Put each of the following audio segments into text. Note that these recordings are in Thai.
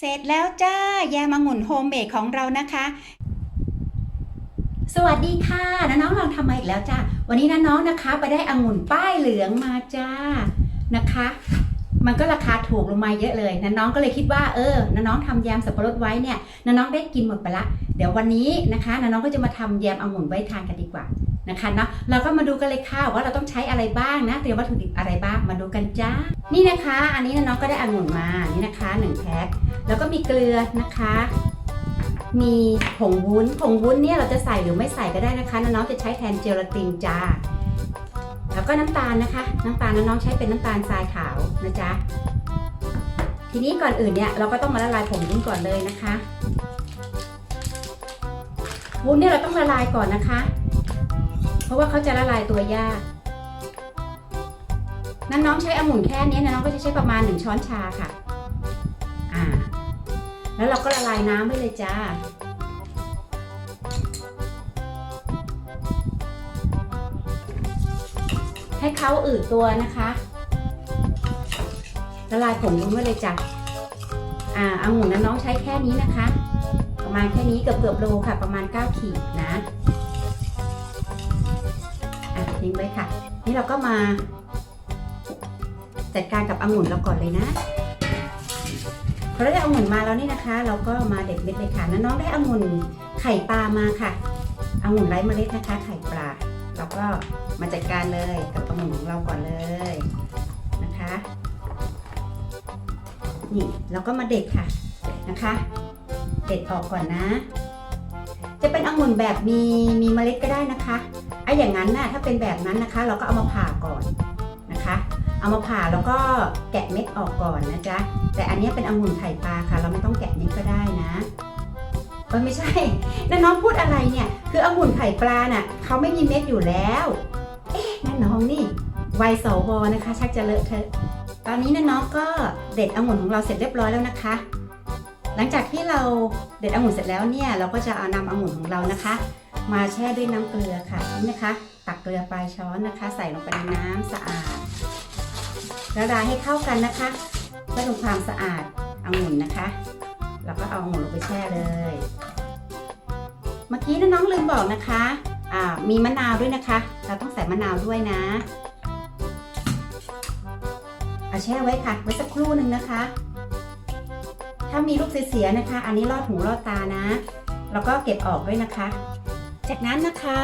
เสร็จแล้วจ้า แยมองุ่นโฮมเมดของเรานะคะ สวัสดีค่ะน้องๆลองทำมาอีกแล้วจ้าวันนี้น้องๆนะคะ ไปได้องุ่นป้ายเหลืองมาจ้านะคะ มันก็ราคาถูกลงมาเยอะเลยน้องๆก็เลยคิดว่าเออน้องๆทำแยมสับปะรดไว้เนี่ยน้องๆได้กินหมดไปละ เดี๋ยววันนี้นะคะน้องๆก็จะมาทำแยมองุ่นไว้ทานกันดีกว่า นะคะเนาะเราก็มาดูกันเลยค่ะว่าเราต้องใช้อะไรบ้างนะเตรียมวัตถุดิบอะไรบ้างมาดูกันจ้านี่นะคะ อันนี้น้องๆก็ได้องุ่นมานี่นะคะหนึ่งแพ็คแล้วก็มีเกลือนะคะ มีผงวุ้นผงวุ้นเนี่ยเราจะใส่หรือไม่ใส่ก็ได้นะคะน้องๆจะใช้แทนเจลาตินจ้าแล้วก็น้ำตาลนะคะ น้ำตาลน้องๆใช้เป็นน้ำตาลทรายขาวนะจ๊ะทีนี้ก่อนอื่นเนี่ยเราก็ต้องมาละลายผงวุ้นก่อนเลยนะคะวุ้นเนี่ยเราต้องละลายก่อนนะคะ เพราะว่าเขาจะละลายตัวยากนั้นน้องใช้องุ่นแค่นี้นะน้องก็จะใช้ประมาณ1ช้อนชาค่ะ อ่า แล้วเราก็ละลายน้ำไว้เลยจ้า ให้เขาอืดตัวนะคะ ละลายผงวุ้นไว้เลยจ้ะ อ่าองุ่นนะน้องใช้แค่นี้นะคะ ประมาณแค่นี้เกือบเกือบๆโลค่ะ ประมาณ9ขีด ทิ้งไว้ค่ะ นี่เราก็มา จัดการกับองุ่นเราก่อนเลยนะพอเราได้องุ่นมาแล้วนี่นะคะ เราก็มาเด็ดเม็ดเลยค่ะน้องๆได้องุ่นไข่ปลามาค่ะองุ่นไร้เมล็ดนะคะ ไข่ปลาเราก็มาจัดการเลยกับองุ่นของเราก่อนเลยนะคะนี่เราก็มาเด็ดค่ะนะคะ เด็ดออกก่อนนะ จะเป็นองุ่นแบบมีมีเมล็ดก็ได้นะคะ ไอ้อย่างนั้นน่ะถ้าเป็นแบบนั้นนะคะ เราก็เอามาผ่าก่อนนะคะ เอามาผ่าแล้วก็แกะเม็ดออกก่อนนะจ๊ะแต่อันนี้เป็นองุ่นไข่ปลาค่ะ เราไม่ต้องแกะเม็ดก็ได้นะเออไม่ใช่แล้วน้องพูดอะไรเนี่ย คือองุ่นไข่ปลาน่ะเขาไม่มีเม็ดอยู่แล้ว เอ๊ะนั่นน้องนี่วัยสวนะคะ ชักจะเลอะเทอะตอนนี้นะน้องก็เด็ดองุ่นของเราเสร็จเรียบร้อยแล้วนะคะ หลังจากที่เราเด็ดองุ่นเสร็จแล้วเนี่ยเราก็จะเอานำองุ่นของเรานะคะ มาแช่ด้วยน้ำเกลือค่ะนี่นะคะ ตักเกลือปลายช้อนนะคะ ใส่ลงไปในน้ำสะอาดละลายให้เข้ากันนะคะเพื่อทำความสะอาดองุ่นนะคะ แล้วก็เอาองุ่นลงไปแช่เลย เมื่อกี้น้องลืมบอกนะคะอ่ามีมะนาวด้วยนะคะ เราต้องใส่มะนาวด้วยนะเอาแช่ไว้ค่ะไว้สักครู่หนึ่งนะคะ ถ้ามีลูกเสียๆนะคะ อันนี้ลอดหูลอดตานะ แล้วก็เก็บออกด้วยนะคะ จากนั้นนะคะ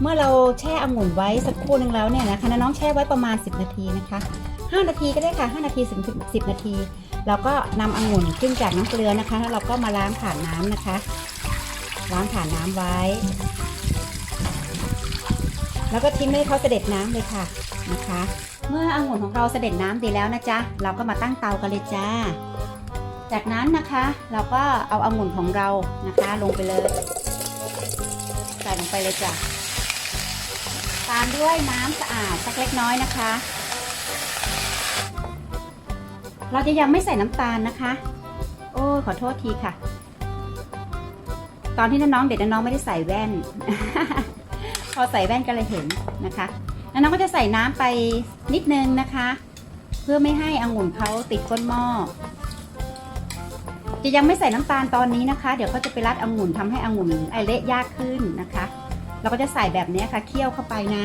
เมื่อเราแช่องุ่นไว้สักครู่หนึ่งแล้วเนี่ยนะคะน้องแช่ไว้ประมาณ 10 นาทีนะคะ 5 นาทีก็ได้ค่ะ 5 นาทีถึง10 นาทีเราก็นำองุ่นขึ้นจากน้ำเกลือนะคะแล้วเราก็มาล้างผ่านน้ำนะคะ ล้างผ่านน้ำไว้ แล้วก็ทิ้งให้เขาเสด็จน้ำเลยค่ะนะคะ เมื่อองุ่นของเราเสด็จน้ำดีแล้วนะจ๊ะเราก็มาตั้งเตากันเลยจ้า จากนั้นนะคะ เราก็เอาองุ่นของเรานะคะ ลงไปเลย ส่ลงไปเลยจ้ะ ตามด้วยน้ำสะอาดสักเล็กน้อยนะคะ เราจะยังไม่ใส่น้ำตาลนะคะ โอ้ขอโทษทีค่ะ ตอนที่น้องๆเด็กน้องๆไม่ได้ใส่แว่น พอใส่แว่นก็เลยเห็นนะคะแล้วน้องก็จะใส่น้ำไปนิดนึงนะคะ เพื่อไม่ให้องุ่นเขาติดก้นหม้อ จะยังไม่ใส่น้ำตาลตอนนี้นะคะ เดี๋ยวเขาจะไปรัดองุ่นทำให้องุ่นไอเละยากขึ้นนะคะ เราก็จะใส่แบบนี้ค่ะเคี่ยวเข้าไปนะ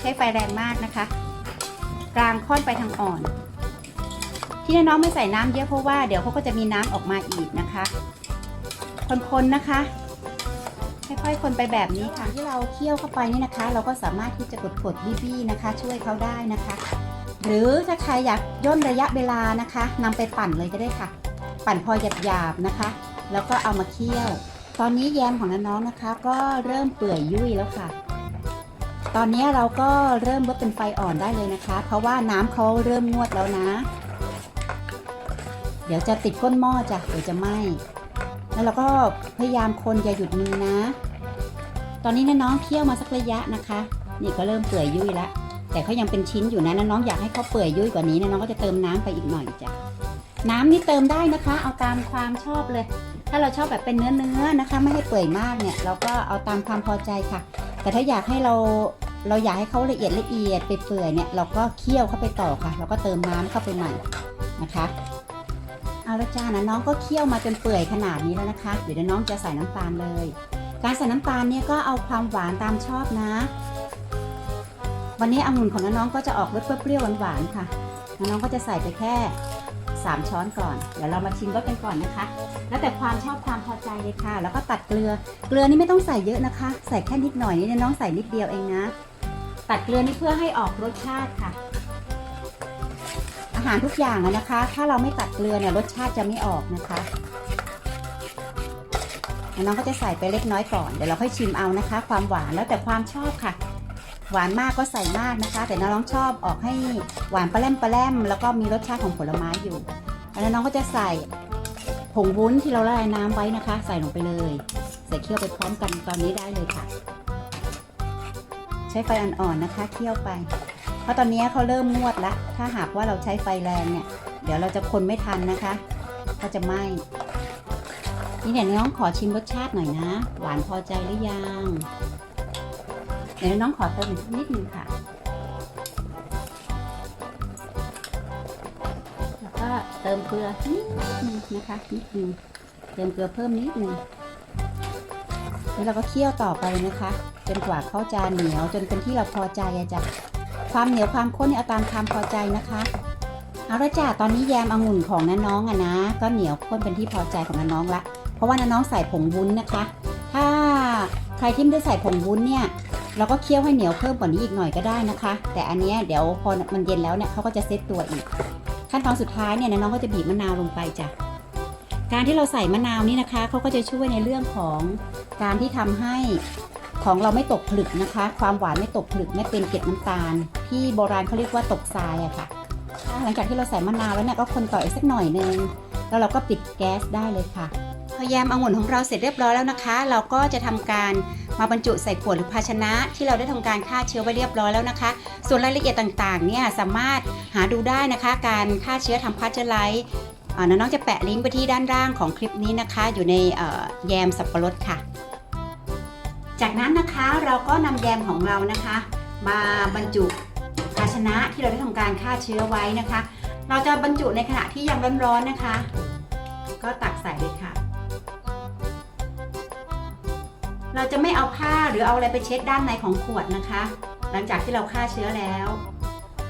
ใช้ไฟแรงมากนะคะ กลางค่อนไปทางอ่อน ที่น้องไม่ใส่น้ำเยอะเพราะว่าเดี๋ยวเขาก็จะมีน้ำออกมาอีกนะคะ คนๆนะคะค่อยๆคนไปแบบนี้ค่ะที่เราเคี่ยวเข้าไปนี่นะคะ เราก็สามารถที่จะกดกดๆบี้ๆนะคะ ช่วยเขาได้นะคะ หรือถ้าใครอยากย่นระยะเวลานะคะนำไปปั่นเลยก็ได้ค่ะ ปั่นพอหยาบๆนะคะ แล้วก็เอามาเคี่ยว ตอนนี้แยมของน้องๆนะคะ ก็เริ่มเปื่อยยุ่ยแล้วค่ะ ตอนนี้เราก็เริ่มลดเป็นไฟอ่อนได้เลยนะคะ เพราะว่าน้ำเขาเริ่มงวดแล้วนะ เดี๋ยวจะติดก้นหม้อจ้ะเดี๋ยวจะไหม้แล้วเราก็พยายามคนอย่าหยุดมือนะ ตอนนี้น้องๆเคี่ยวมาสักระยะนะคะ นี่ก็เริ่มเปื่อยยุ่ยแล้วแต่เขายังเป็นชิ้นอยู่นะน้องๆอยากให้เขาเปื่อยยุ่ยกว่านี้นะน้องก็จะเติมน้ำไปอีกหน่อยจ้ะ น้ำนี่เติมได้นะคะ เอาตามความชอบเลย ถ้าเราชอบแบบเป็นเนื้อเนื้อๆนะคะ ไม่ให้เปื่อยมากเนี่ย เราก็เอาตามความพอใจค่ะ แต่ถ้าอยากให้เราเราอยากให้เขาละเอียดละเอียดไปเปื่อยเนี่ยเราก็เคี่ยวเข้าไปต่อค่ะ เราก็เติมน้ำเข้าไปใหม่นะคะเอาละจ้านะน้องก็เคี่ยวมาจนเปื่อยขนาดนี้แล้วนะคะ เดี๋ยวน้องจะใส่น้ำตาลเลย การใส่น้ำตาลเนี่ยก็เอาความหวานตามชอบนะ วันนี้องุ่นของน้องก็จะออกรสเปรี้ยวๆหวานๆค่ะ น้องก็จะใส่ไปแค่ 3 ช้อนก่อน เดี๋ยวเรามาชิมรสกันก่อนนะคะ แล้วแต่ความชอบความพอใจเลยค่ะ แล้วก็ตัดเกลือ เกลือนี่ไม่ต้องใส่เยอะนะคะ ใส่แค่นิดหน่อยนี่น้องใส่นิดเดียวเองนะ ตัดเกลือนี่เพื่อให้ออกรสชาติค่ะ อาหารทุกอย่างนะคะ ถ้าเราไม่ตัดเกลือเนี่ยรสชาติจะไม่ออกนะคะ น้องก็จะใส่ไปเล็กน้อยก่อน เดี๋ยวเราค่อยชิมเอานะคะ ความหวานแล้วแต่ความชอบค่ะ หวานมากก็ใส่มากนะคะ แต่น้องชอบออกให้หวานปลาแรมปลาแรมแล้วก็มีรสชาติของผลไม้อยู่แล้วน้องก็จะใส่ผงวุ้นที่เราละลายน้ำไว้นะคะ ใส่ลงไปเลย ใส่เคี่ยวไปพร้อมกันตอนนี้ได้เลยค่ะ ใช้ไฟอ่อนๆนะคะ เคี่ยวไป เพราะตอนนี้เขาเริ่มงวดล้วถ้าหากว่าเราใช้ไฟแรงเนี่ย เดี๋ยวเราจะคนไม่ทันนะคะ ก็จะไหม้นี่เดี๋ยวน้องขอชิมรสชาติหน่อยนะ หวานพอใจหรือยัง เดี๋ยวน้องขอเติมอีกนิดนึงค่ะ แล้วก็เติมเกลือนิดนึงนะคะนิดนึงเติมเกลือเพิ่มนิดนึงแล้วเราก็เคี่ยวต่อไปนะคะ จนกว่าเขาจะเหนียวจนเป็นที่เราพอใจอะจ้ะความเหนียวความข้นเนี่ยเอาตามความพอใจนะคะเอาละจ้ะตอนนี้แยมองุ่นของน้าน้องอะนะ ก็เหนียวข้นเป็นที่พอใจของน้าน้องละ เพราะว่าน้าน้องใส่ผงวุ้นนะคะ ถ้าใครที่ไม่ได้ใส่ผงวุ้นเนี่ย เราก็เคี่ยวให้เหนียวเพิ่มกว่านี้อีกหน่อยก็ได้นะคะ แต่อันนี้เดี๋ยวพอมันเย็นแล้วเนี่ยเขาก็จะเซตตัวอีก ขั้นตอนสุดท้ายเนี่ยน้องก็จะบีบมะนาวลงไปจ้ะการที่เราใส่มะนาวนี่นะคะเขาก็จะช่วยในเรื่องของการที่ทำให้ของเราไม่ตกผลึกนะคะ ความหวานไม่ตกผลึกไม่เป็นเกล็ดน้ำตาล ที่โบราณเขาเรียกว่าตกทรายอะค่ะ หลังจากที่เราใส่มะนาวแล้วเนี่ยก็คนต่ออีกสักหน่อยนึงแล้วเราก็ปิดแก๊สได้เลยค่ะ พอแยมองุ่นของเราเสร็จเรียบร้อยแล้วนะคะ เราก็จะทำการมาบรรจุใส่ขวดหรือภาชนะ ที่เราได้ทำการฆ่าเชื้อไว้เรียบร้อยแล้วนะคะ ส่วนรายละเอียดต่างๆเนี่ยสามารถหาดูได้นะคะ การฆ่าเชื้อทำพาสเจอร์ไลท์น้องๆจะแปะลิงก์ไปที่ด้านล่างของคลิปนี้นะคะ อยู่ในแยมสับปะรดค่ะ จากนั้นนะคะเราก็นำแยมของเรานะคะ มาบรรจุภาชนะที่เราได้ทำการฆ่าเชื้อไว้นะคะ เราจะบรรจุในขณะที่ยังร้อนๆนะคะ ก็ตักใส่เลยค่ะ เราจะไม่เอาผ้าหรือเอาอะไรไปเช็ดด้านในของขวดนะคะ หลังจากที่เราฆ่าเชื้อแล้ว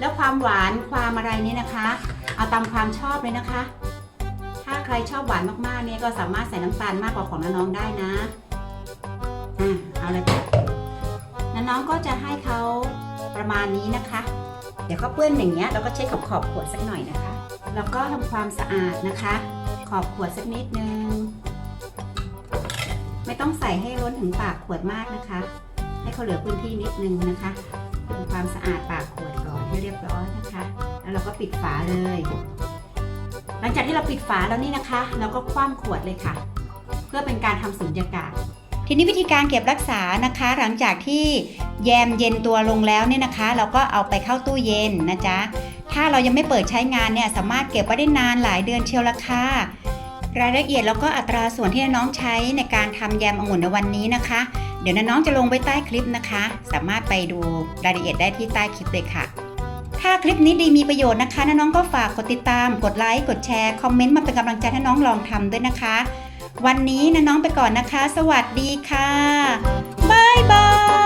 แล้วความหวานความอะไรนี่นะคะ เอาตามความชอบเลยนะคะ ถ้าใครชอบหวานมากๆเนี่ยก็สามารถใส่น้ำตาลมากกว่าของน้องๆได้นะอ่าเอาเลยค่ะน้องๆก็จะให้เขาประมาณนี้นะคะ เดี๋ยวเขาเปื้อนอย่างเงี้ยเราก็เช็ดขอบขอบขวดสักหน่อยนะคะ แล้วก็ทำความสะอาดนะคะ ขอบขวดสักนิดนึง ไม่ต้องใส่ให้ล้นถึงปากขวดมากนะคะ ให้เขาเหลือพื้นที่นิดนึงนะคะทำความสะอาดปากขวดก่อนให้เรียบร้อยนะคะ แล้วเราก็ปิดฝาเลย หลังจากที่เราปิดฝาแล้วนี่นะคะ เราก็คว่ำขวดเลยค่ะ เพื่อเป็นการทำสุญญากาศทีนี้วิธีการเก็บรักษานะคะ หลังจากที่แยมเย็นตัวลงแล้วเนี่ยนะคะ เราก็เอาไปเข้าตู้เย็นนะจ๊ะถ้าเรายังไม่เปิดใช้งานเนี่ยสามารถเก็บไว้ได้นานหลายเดือนเชียวละค่ะ รายละเอียดแล้วก็อัตราส่วนที่น้องใช้ในการทำแยมองุ่นในวันนี้นะคะ เดี๋ยวน้องจะลงไว้ใต้คลิปนะคะ สามารถไปดูรายละเอียดได้ที่ใต้คลิปเลยค่ะ ถ้าคลิปนี้ดีมีประโยชน์นะคะน้องก็ฝากกดติดตาม กดไลค์กดแชร์คอมเมนต์มาเป็นกำลังใจให้น้องลองทำด้วยนะคะ วันนี้น้องไปก่อนนะคะ สวัสดีค่ะบ๊ายบาย